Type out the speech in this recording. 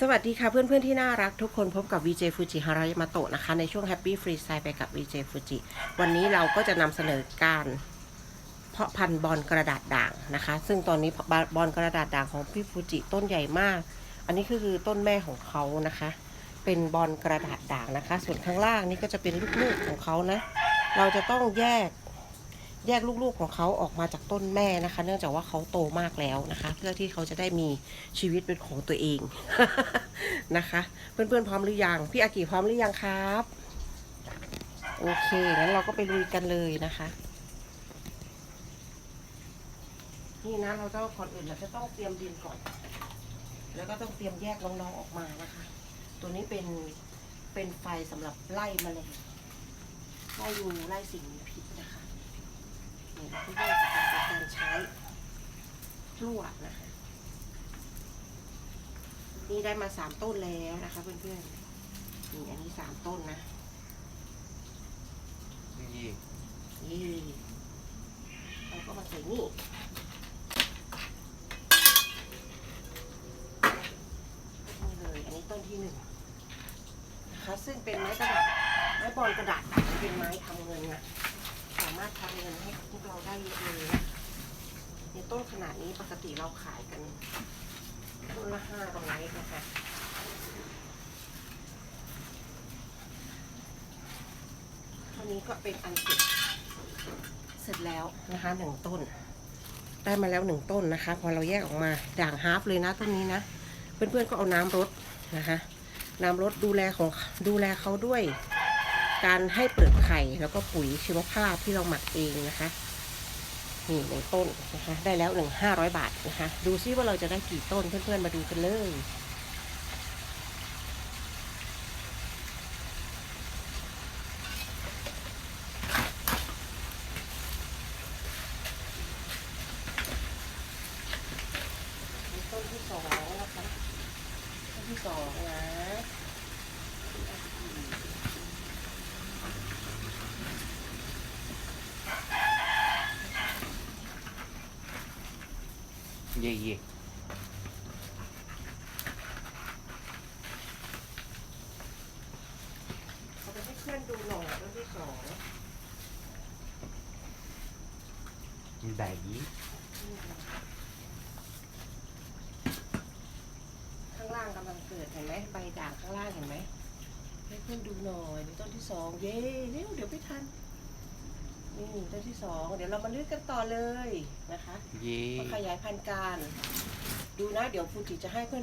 สวัสดีค่ะเพื่อนๆที่น่ารักทุกคนพบกับ VJ Fuji h a r a y a m a t o นะคะ ในช่วง Happy Free Style ไปกับ VJ Fuji วันนี้เราก็จะนำเสนอการเพาะพันธุ์บอลกระดาษด่างนะคะ ซึ่งตอนนี้บอลกระดาษด่างของพี่ฟูจิต้นใหญ่มาก อันนี้ก็คือต้นแม่ของเขานะคะ เป็นบอลกระดาษด่างนะคะ ส่วนข้างล่างนี่ก็จะเป็นลูกๆของเขานะ เราจะต้องแยก แยกลูกๆของเขาออกมาจากต้นแม่นะคะ เนื่องจากว่าเขาโตมากแล้วนะคะ เพื่อที่เขาจะได้มีชีวิตเป็นของตัวเองนะคะ เพื่อนๆพร้อมหรือยังพี่อากิพร้อมหรือยังครับโอเคงั้นเราก็ไปลุยกันเลยนะคะ นี่นะเราต้องก่อนอื่นเราจะต้องเตรียมดินก่อน แล้วก็ต้องเตรียมแยกน้องๆออกมานะคะ ตัวนี้เป็นเป็นไฟสำหรับไล่แมลงไล่งูไล่สิ่งมีพิษ นะคะนี่เราก็แยกจากการใช้พลั่วนะคะนี่ได้มาสามต้นแล้วนะคะเพื่อนๆนี่อันนี้สามต้นนะนี่นี่เราก็มาใส่นี่นี่เลยอันนี้ต้นที่หนึ่งนะคะซึ่งเป็นไม้กระดาษไม้บอลกระดาษเป็นไม้ทำเงินอะสามารถทำเงินให้พวก เราได้เยอะเลยนะในต้นขนาดนี้ปกติเราขายกันต้นละห้าร้อยนะคะอันนี้ก็เป็นอันเสร็จเสร็จแล้วนะคะหนึ่งต้น ได้มาแล้วหนึ่งต้นนะคะ พอเราแยกออกมาด่างฮาร์ฟเลยนะต้นนี้นะ เพื่อนๆก็เอาน้ำรดนะคะน้ำรดดูแลของดูแลเขาด้วยการให้เปลือกไข่แล้วก็ปุ๋ยชีวภาพที่เราหมักเองนะคะ นี่หนึ่งต้นนะคะได้แล้วหนึ่งห้าร้อยบาทนะคะดูซิว่าเราจะได้กี่ต้นเพื่อนๆมาดูกันเลยต้นที่สองนะคะต้นที่สองนะ เย่เย่เอาไปให้เพื่อนดูหน่อยต้นที่สองไหนข้างล่างกำลังเกิดเห็นไหมใบด่างข้างล่างเห็นไหมให้เพื่อนดูหน่อยนี่ต้นที่สองเย้เร็วเดี๋ยวไม่ทัน นี่ต้นที่สองเดี๋ยวเรามาเลือกกันต่อเลยนะคะเย่ว่าขยายพันธุ์การ ดูนะ เดี๋ยวฟูจิจะให้เพื่อน